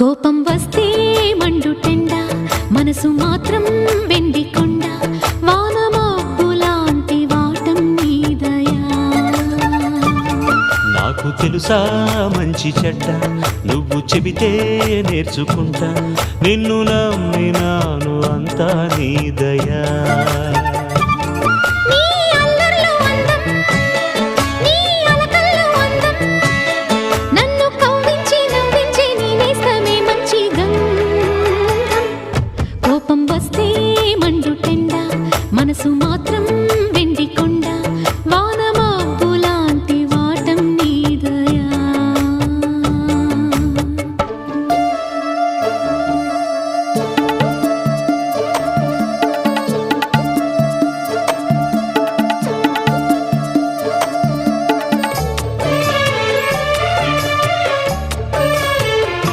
కోపం వస్తే మండుటెండ మనసు మాత్రం వెండి కొండ వానమాపు లాంటి వాటం నీదయా నాకు తెలుసా మంచి చెడ్డ నువ్వు చెబితే నేర్చుకుంటా నిన్ను నమ్మినాను అంతా నీ దయా.